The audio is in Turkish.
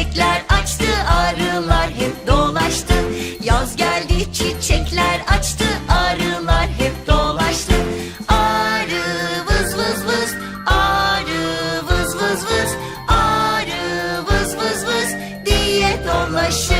Çiçekler açtı arılar hep dolaştı. Yaz geldi çiçekler açtı arılar hep dolaştı. Arı vız vız vız arı vız vız vız arı vız vız vız diye dolaşır.